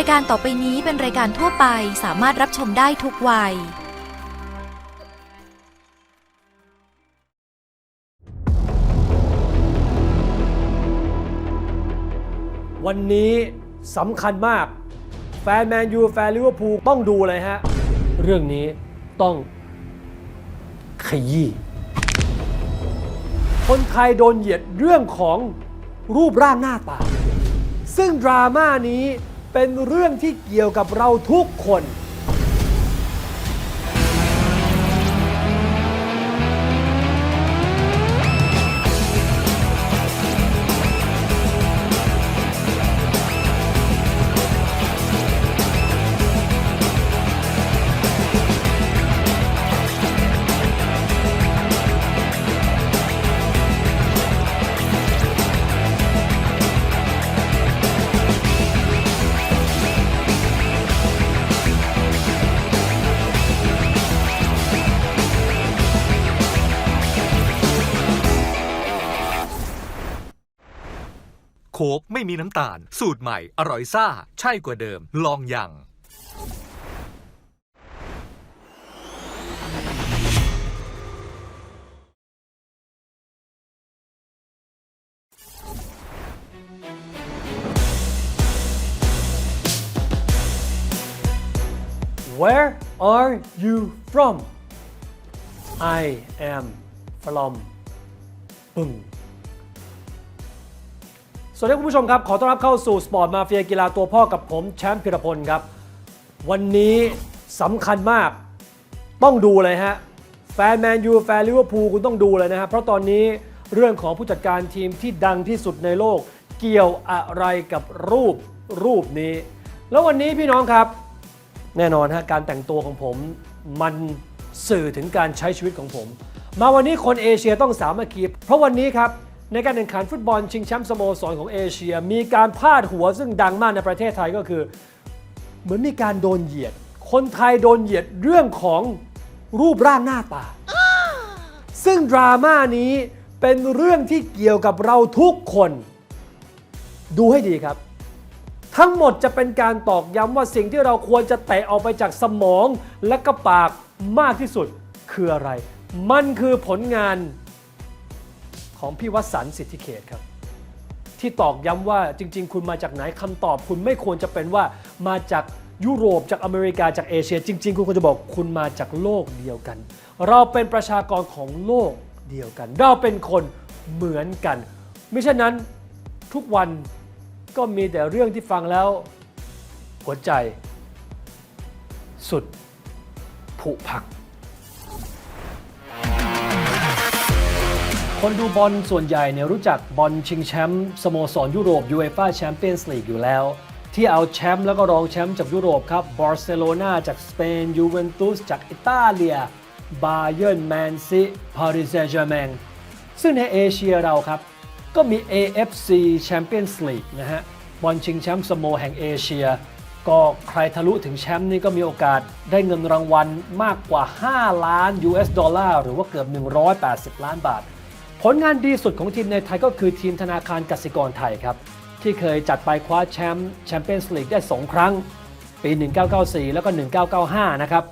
รายการต่อไปนี้เป็นรายการทั่วไปสามารถรับชมได้ทุกวัย วันนี้สำคัญมาก แฟนแมนยูแฟนลิเวอร์พูลต้องดูเลยฮะ เรื่องนี้ต้องขยี้คนไทยโดนเหยียดเรื่องของรูปร่างหน้าตา ซึ่งดราม่านี้ เป็นเรื่องที่เกี่ยวกับเราทุกคน โค้กไม่มีน้ำตาล สูตรใหม่ อร่อยซ่า ใช่กว่าเดิม ลองยัง Where are you from I am from ปึ้ง วัสดีคุณผู้ชมครับ ขอต้อนรับเข้าสู่สปอร์ตมาเฟียกีฬาตัวพ่อกับผมแชมป์พิรพลครับ วันนี้สำคัญมาก ต้องดูเลยฮะ แฟนแมนยูแฟนลิเวอร์พูลคุณต้องดูเลยนะฮะ เพราะตอนนี้เรื่องของผู้จัดการทีมที่ดังที่สุดในโลก เกี่ยวอะไรกับรูปรูปนี้ แล้ววันนี้พี่น้องครับ แน่นอนฮะการแต่งตัวของผมมันสื่อถึงการใช้ชีวิตของผม มาวันนี้คนเอเชียต้องสามัคคีเพราะวันนี้ครับ ในการแข่งขันฟุตบอลชิงแชมป์สโมสรของเอเชีย มีการพาดหัวซึ่งดังมากในประเทศไทยก็คือ เหมือนมีการโดนเหยียด คนไทยโดนเหยียดเรื่องของรูปร่างหน้าตา ซึ่งดราม่านี้เป็นเรื่องที่เกี่ยวกับเราทุกคน ดูให้ดีครับ ทั้งหมดจะเป็นการตอกย้ำว่าสิ่งที่เราควรจะเตะออกไปจากสมองและก็ปากมากที่สุดคืออะไร มันคือผลงาน ของพี่วสันต์สิทธิเขตครับ ที่ตอกย้ำว่าจริง ๆ คุณมาจากไหนคำตอบคุณไม่ควรจะเป็นว่ามาจากยุโรปจากอเมริกาจากเอเชีย จริง ๆ คุณควรจะบอกคุณมาจากโลกเดียวกัน เราเป็นประชากรของโลกเดียวกัน เราเป็นคนเหมือนกันไม่เช่นนั้นทุกวันก็มีแต่เรื่องที่ฟังแล้ว หัวใจ สุดผุพัก คนดูบอลส่วนใหญ่เนี่ยรู้จักบอลชิงแชมป์สโมสรยุโรป UEFA Champions League อยู่แล้ว ที่เอาแชมป์แล้วก็รองแชมป์จากยุโรปครับบาร์เซโลนาจากสเปนยูเวนตุสจากอิตาเลียบาเยิร์นแมนซีปารีสแซงต์แชร์แมงซึ่งในเอเชียเราครับ ก็มี AFC Champions League นะฮะบอลชิงแชมป์สโมแห่งเอเชีย ก็ใครทะลุถึงแชมป์นี่ก็มีโอกาสได้เงินรางวัลมากกว่า 5 ล้าน US ดอลลาร์หรือว่าเกือบ 180 ล้านบาท ผลงานดีสุดของทีมในไทยก็คือทีมธนาคารกสิกรไทยครับ ที่เคยจัดไปคว้าแชมป์แชมเปี้ยนส์ลีกได้ 2 ครั้ง ปี 1994 แล้วก็ 1995 นะครับ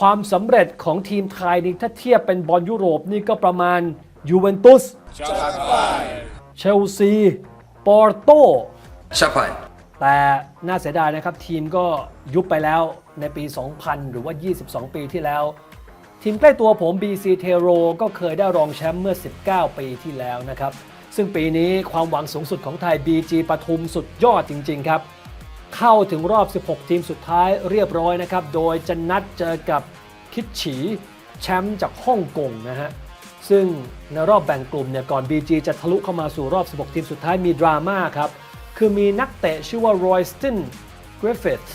ความสำเร็จของทีมไทยนี่ถ้าเทียบเป็นบอลยุโรปนี่ก็ประมาณยูเวนตุสเชลซีปอร์โต Chapai. แต่น่าเสียดายนะครับทีมก็ยุบไปแล้วในปี 2000 หรือว่า 22 ปีที่แล้ว ทีมใกล้ตัวผม BC t e r o ก็เคยได้รองแชมป์เมื่อ 19 ปีที่แล้วนะครับ ซึ่งปีนี้ความหวังสูงสุดของไทย BG ปทุมสุดยอดจริง ๆ ครับ เข้าถึงรอบ 16 ทีมสุดท้ายเรียบร้อยนะครับ โดยจะนัดเจอกับคิดฉีแชมป์จากฮ่องกงนะฮะ ซึ่งในรอบแบ่งกลุ่มเนี่ยก่อน BG จะทะลุเข้ามาสู่รอบ 16 ทีมสุดท้ายมีดราม่าครับ คือมีนักเตะชื่อว่า Royston Griffiths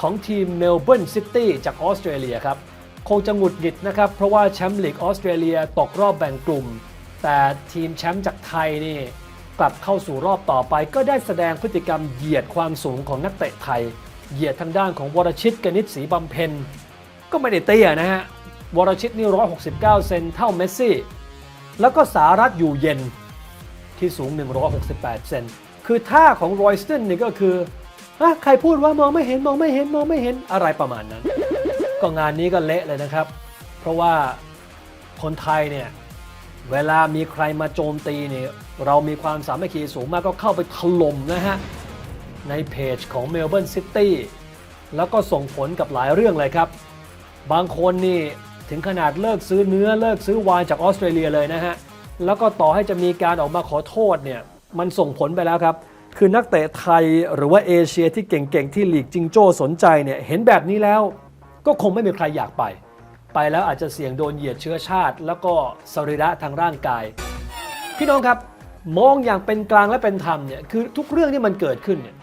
ของทีม Melbourne City จากออสเตรเลียครับ คงจะหงุดหงิดนะครับ เพราะว่าแชมป์ลีกออสเตรเลียตกรอบแบ่งกลุ่ม แต่ทีมแชมป์จากไทยนี่กลับเข้าสู่รอบต่อไป ก็ได้แสดงพฤติกรรมเหยียดความสูงของนักเตะไทย เหยียดทางด้านของวรชิตกนิษฐ์ศรีบำเพ็ญก็ไม่ได้เตี้ยนะฮะวรชิตนี่ 169 เซนเท่าเมสซี่ แล้วก็สารัตอยู่เย็นที่สูง 168 เซนคือท่าของรอยสตันนี่ก็คืออะใครพูดว่ามองไม่เห็นมองไม่เห็นมองไม่เห็นอะไรประมาณนั้น ก็งานนี้ก็เละเลยนะครับ เพราะว่าคนไทยเนี่ยเวลามีใครมาโจมตีเนี่ยเรามีความสามัคคีสูงมากก็เข้าไปถล่มนะฮะ ในเพจของเมลเบิร์นซิตี้แล้วก็ส่งผลกับหลายเรื่องเลยครับ บางคนนี่ถึงขนาดเลิกซื้อเนื้อเลิกซื้อวน์จากออสเตรเลียเลยนะฮะ แล้วก็ต่อให้จะมีการออกมาขอโทษเนี่ยมันส่งผลไปแล้วครับ คือนักเตะไทยหรือว่าเอเชียที่เก่งๆ ที่หลีกจิงโจ้สนใจเนี่ยเห็นแบบนี้แล้ว ก็คงไม่มีใครอยากไป ไปแล้วอาจจะเสี่ยงโดนเหยียดเชื้อชาติ แล้วก็สรีระทางร่างกาย พี่น้องครับมองอย่างเป็นกลางและเป็นธรรมเนี่ยคือทุกเรื่องที่มันเกิดขึ้นเนี่ย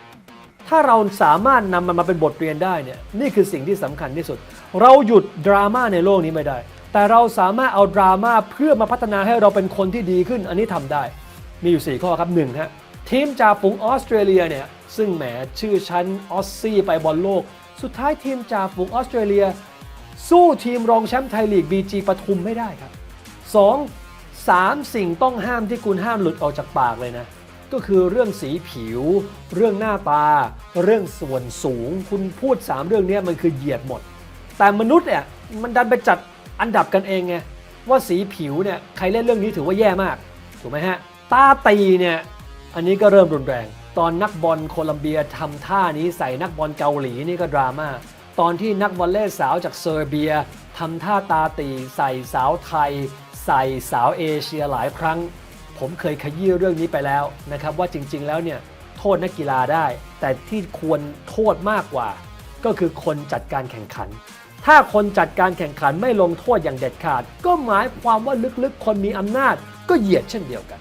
ถ้าเราสามารถนำมันมาเป็นบทเรียนได้เนี่ยนี่คือสิ่งที่สำคัญที่สุด เราหยุดดราม่าในโลกนี้ไม่ได้ แต่เราสามารถเอาดราม่าเพื่อมาพัฒนาให้เราเป็นคนที่ดีขึ้น อันนี้ทำได้ มีอยู่ 4 ข้อครับหนึ่งฮะทีมจ่าฝูงออสเตรเลียเนี่ยซึ่งแหมชื่อชั้นออสซี่ไปบอลโลก สุดท้ายทีมจ่าฝูงออสเตรเลีย สู้ทีมรองแชมป์ไทยลีก BG ปทุมไม่ได้ครับ 2. 3 สิ่งต้องห้ามที่คุณห้ามหลุดออกจากปากเลยนะ ก็คือเรื่องสีผิว เรื่องหน้าตา เรื่องส่วนสูง คุณพูด 3 เรื่องนี้มันคือเหยียดหมด แต่มนุษย์เนี่ยมันดันไปจัดอันดับกันเองไงว่าสีผิวเนี่ยใครเล่นเรื่องนี้ถือว่าแย่มาก ถูกไหมฮะ ตาตีเนี่ยอันนี้ก็เริ่มรุนแรง ตอนนักบอลโคลัมเบียทำท่านี้ใส่นักบอลเกาหลีนี่ก็ดราม่า ตอนที่นักวอลเลย์สาวจากเซอร์เบียทำท่าตาตีใส่สาวไทย ใส่สาวเอเชียหลายครั้ง ผมเคยขยี้เรื่องนี้ไปแล้วนะครับว่าจริงๆแล้วเนี่ยโทษนักกีฬาได้ แต่ที่ควรโทษมากกว่า ก็คือคนจัดการแข่งขัน ถ้าคนจัดการแข่งขันไม่ลงโทษอย่างเด็ดขาด ก็หมายความว่าลึกๆคนมีอำนาจก็เหยียดเช่นเดียวกัน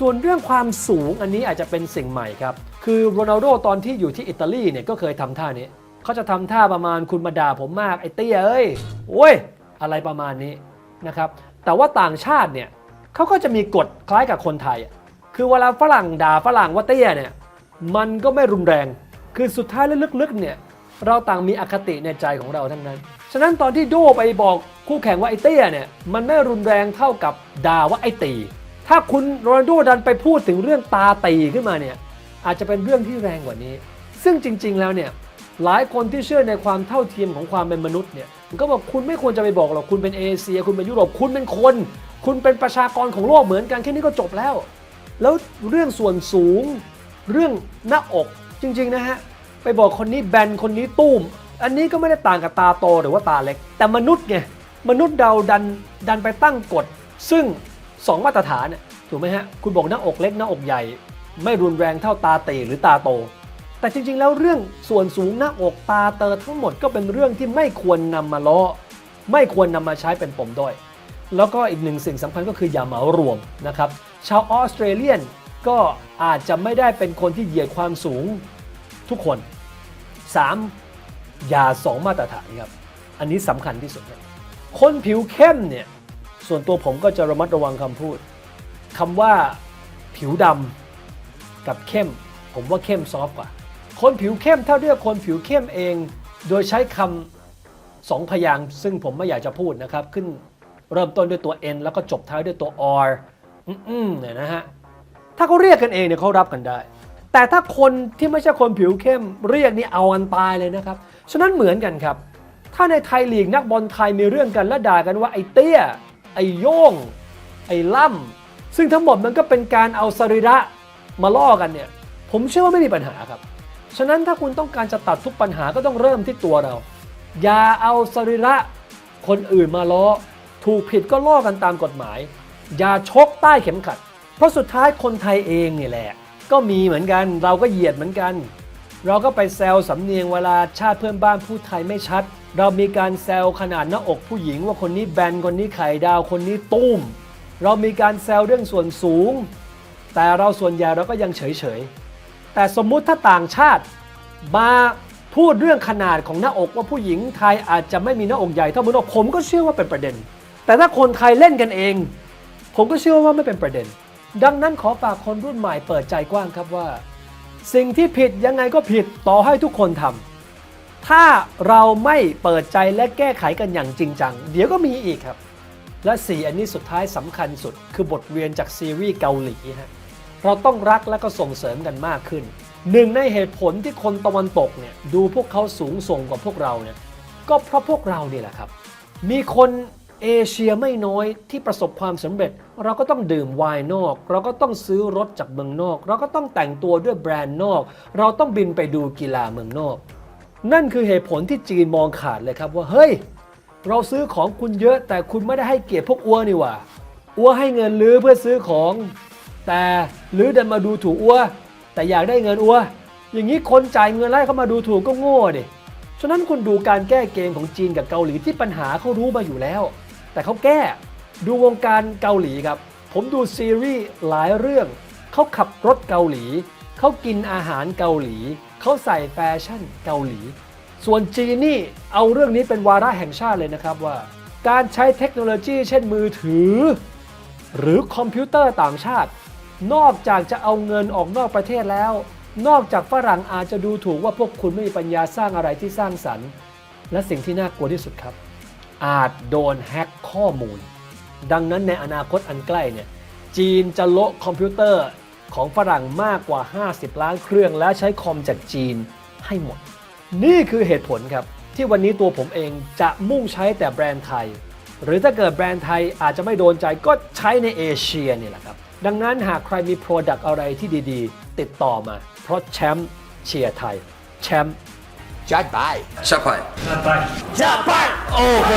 ส่วนเรื่องความสูงอันนี้อาจจะเป็นสิ่งใหม่ครับ คือโรนัลโดตอนที่อยู่ที่อิตาลีเนี่ยก็เคยทำท่านี้ เขาจะทำท่าประมาณคุณมาด่าผมมากไอ้เตี้ยเอ้ย โอ้ย อะไรประมาณนี้นะครับ แต่ว่าต่างชาติเนี่ยเขาก็จะมีกฎคล้ายกับคนไทย คือเวลาฝรั่งด่าฝรั่งว่าเตี้ยเนี่ย มันก็ไม่รุนแรง คือสุดท้ายแล้วลึกๆเนี่ย เราต่างมีอคติในใจของเราทั้งนั้น ฉะนั้นตอนที่โดไปบอกคู่แข่งว่าไอ้เตี้ยเนี่ย มันไม่รุนแรงเท่ากับด่าว่าไอ้ตี ถ้าคุณโรนัลโดดันไปพูดถึงเรื่องตาตีขึ้นมาเนี่ยอาจจะเป็นเรื่องที่แรงกว่านี้ ซึ่งจริง ๆ แล้วเนี่ยหลายคนที่เชื่อในความเท่าเทียมของความเป็นมนุษย์เนี่ยก็บอกคุณไม่ควรจะไปบอกหรอกคุณเป็นเอเชีย คุณเป็นยุโรปคุณเป็นคน คุณเป็นประชากรของโลกเหมือนกันแค่นี้ก็จบแล้ว แล้วเรื่องส่วนสูง เรื่องหน้าอกจริง ๆ นะฮะไปบอกคนนี้แบนคนนี้ตุ้ม อันนี้ก็ไม่ได้ต่างกับตาโตหรือว่าตาเล็ก แต่มนุษย์ไงมนุษย์เราดันดันไปตั้งกฎซึ่ง สองมาตรฐานเนี่ยถูกไหมฮะ คุณบอกหน้าอกเล็กหน้าอกใหญ่ ไม่รุนแรงเท่าตาเตหรือตาโต แต่จริงๆ แล้วเรื่องส่วนสูงหน้าอกตาเตอทั้งหมดก็เป็นเรื่องที่ไม่ควรนำมาล้อไม่ควรนำมาใช้เป็นปมด้อยแล้วก็อีกหนึ่งสิ่งสำคัญก็คืออย่าเหมารวมนะครับ ชาวออสเตรเลียนก็อาจจะไม่ได้เป็นคนที่เหยียดความสูงทุกคน 3. อย่าสองมาตรฐานครับ อันนี้สำคัญที่สุด คนผิวเข้มเนี่ย ส่วนตัวผมก็จะระมัดระวังคำพูดคำว่าผิวดำกับเข้ม ผมว่าเข้มซอฟต์กว่า คนผิวเข้มถ้าเรียกคนผิวเข้มเอง โดยใช้คำสองพยางค์ซึ่งผมไม่อยากจะพูดนะครับ ขึ้นเริ่มต้นด้วยตัว N แล้วก็จบท้ายด้วยตัว R อืมเนี่ยนะฮะถ้าเขาเรียกกันเองเนี่ยเขารับกันได้ แต่ถ้าคนที่ไม่ใช่คนผิวเข้มเรียกนี่เอาอันตายเลยนะครับ ฉะนั้นเหมือนกันครับ ถ้าในไทยลีกนักบอลไทยมีเรื่องกันและด่ากันว่าไอ้เตี้ย ไอ้โย่งไอ้ล่ำซึ่งทั้งหมดมันก็เป็นการเอาสรีระมาล่อกันเนี่ย ผมเชื่อว่าไม่มีปัญหาครับ ฉะนั้นถ้าคุณต้องการจะตัดทุกปัญหาก็ต้องเริ่มที่ตัวเรา อย่าเอาสรีระคนอื่นมาล้อ ถูกผิดก็ล่อกันตามกฎหมาย อย่าชกใต้เข็มขัด เพราะสุดท้ายคนไทยเองนี่แหละ ก็มีเหมือนกัน เราก็เหยียดเหมือนกัน เราก็ไปแซวสำเนียงเวลาชาติเพื่อนบ้านพูดไทยไม่ชัด เรามีการแซวขนาดหน้าอกผู้หญิง ว่าคนนี้แบนคนนี้ไข่ดาวคนนี้ตุ้ม เรามีการแซวเรื่องส่วนสูง แต่เราส่วนใหญ่เราก็ยังเฉยๆ แต่สมมุติถ้าต่างชาติมาพูดเรื่องขนาดของหน้าอกว่าผู้หญิงไทยอาจจะไม่มีหน้าอกใหญ่เท่ามือนอกผมก็เชื่อว่าเป็นประเด็น แต่ถ้าคนไทยเล่นกันเอง ผมก็เชื่อว่าไม่เป็นประเด็น ดังนั้นขอฝากคนรุ่นใหม่เปิดใจกว้างครับว่า สิ่งที่ผิดยังไงก็ผิดต่อให้ทุกคนทำ ถ้าเราไม่เปิดใจและแก้ไขกันอย่างจริงจัง เดี๋ยวก็มีอีกครับ และสี่อันนี้สุดท้ายสำคัญสุด คือบทเรียนจากซีรีส์เกาหลีฮะเราต้องรักและก็ส่งเสริมกันมากขึ้น หนึ่งในเหตุผลที่คนตะวันตกเนี่ยดูพวกเขาสูงส่งกว่าพวกเราเนี่ยก็เพราะพวกเราเนี่แหละครับ มีคนเอเชียไม่น้อยที่ประสบความสำเร็จ เราก็ต้องดื่มไวน์นอก เราก็ต้องซื้อรถจากเมืองนอก เราก็ต้องแต่งตัวด้วยแบรนด์นอก เราต้องบินไปดูกีฬาเมืองนอก นั่นคือเหตุผลที่จีนมองขาดเลยครับว่าเฮ้ย เราซื้อของคุณเยอะแต่คุณไม่ได้ให้เกียรติพวกอ้วนี่หว่าอ้วให้เงินลื้อเพื่อซื้อของ แต่ลื้อดันมาดูถูกอ้วแต่อยากได้เงินอ้วอย่างนี้คนจ่ายเงินไล่เข้ามาดูถูกก็โง่ดิฉะนั้นคุณดูการแก้เกมของจีนกับเกาหลีที่ปัญหาเขารู้มาอยู่แล้ว แต่เขาแก้ดูวงการเกาหลีครับ ผมดูซีรีส์หลายเรื่องเขาขับรถเกาหลีเขากินอาหารเกาหลี เขาใส่แฟชั่นเกาหลี ส่วนจีนนี่เอาเรื่องนี้เป็นวาระแห่งชาติเลยนะครับว่า การใช้เทคโนโลยีเช่นมือถือ หรือคอมพิวเตอร์ต่างชาติ นอกจากจะเอาเงินออกนอกประเทศแล้ว นอกจากฝรั่งอาจจะดูถูกว่าพวกคุณไม่มีปัญญาสร้างอะไรที่สร้างสรรค์ และสิ่งที่น่ากลัวที่สุดครับ อาจโดนแฮ็กข้อมูล ดังนั้นในอนาคตอันใกล้เนี่ยจีนจะโละคอมพิวเตอร์ ของฝรั่งมากกว่า 50 ล้านเครื่องแล้วใช้คอมจากจีนให้หมด นี่คือเหตุผลครับ ที่วันนี้ตัวผมเองจะมุ่งใช้แต่แบรนด์ไทย หรือถ้าเกิดแบรนด์ไทยอาจจะไม่โดนใจก็ใช้ในเอเชียนี่แหละครับ ดังนั้นหากใครมี Product อะไรที่ดีๆ ติดต่อมา เพราะแชมป์เชียร์ไทย แชมป์จัดไป下快。จะไปโอเค